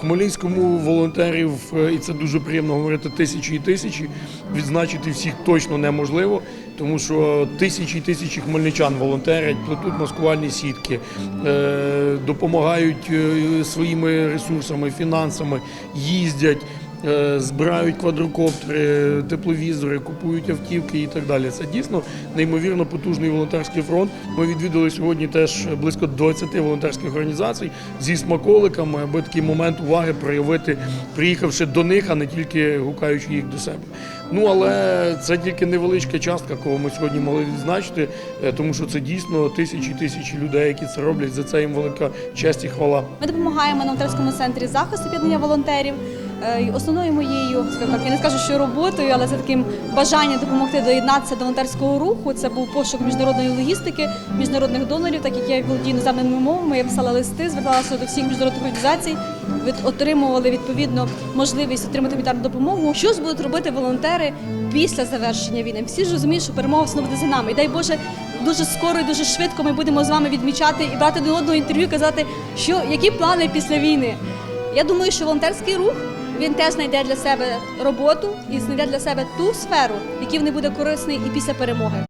Хмельницькому волонтерів, е, і це дуже приємно говорити, тисячі і тисячі. Відзначити всіх точно неможливо, тому що тисячі і тисячі хмельничан волонтерять, плетуть маскувальні сітки, е, допомагають е, своїми ресурсами, фінансами, їздять. Е, Збирають квадрокоптери, тепловізори, купують автівки і так далі. Це дійсно неймовірно потужний волонтерський фронт. Ми відвідали сьогодні теж близько 20 волонтерських організацій зі смаколиками, аби такий момент уваги проявити, приїхавши до них, а не тільки гукаючи їх до себе. Ну але це тільки невеличка частка, кого ми сьогодні могли відзначити, е, тому що це дійсно тисячі тисячі людей, які це роблять. За це їм велика честь і хвала. Ми допомагаємо на волонтерському центрі захисту об'єднання волонтерів. Е, Основною моєю, так, я не скажу, що роботою, але це таким бажанням допомогти доєднатися до волонтерського руху. Це був пошук міжнародної логістики, міжнародних донорів, так як я володію іноземними мовами. Я писала листи, зверталася до всіх міжнародних організацій, отримували відповідно можливість отримати гуманітарну допомогу. Що ж будуть робити волонтери після завершення війни? Всі ж розуміють, що перемога буде за нами. І дай Боже, дуже скоро і дуже швидко ми будемо з вами відмічати і брати до одного інтерв'ю, казати, що які плани після війни. Я думаю, що волонтерський рух він теж знайде для себе роботу і знайде для себе ту сферу, в якій він буде корисний і після перемоги.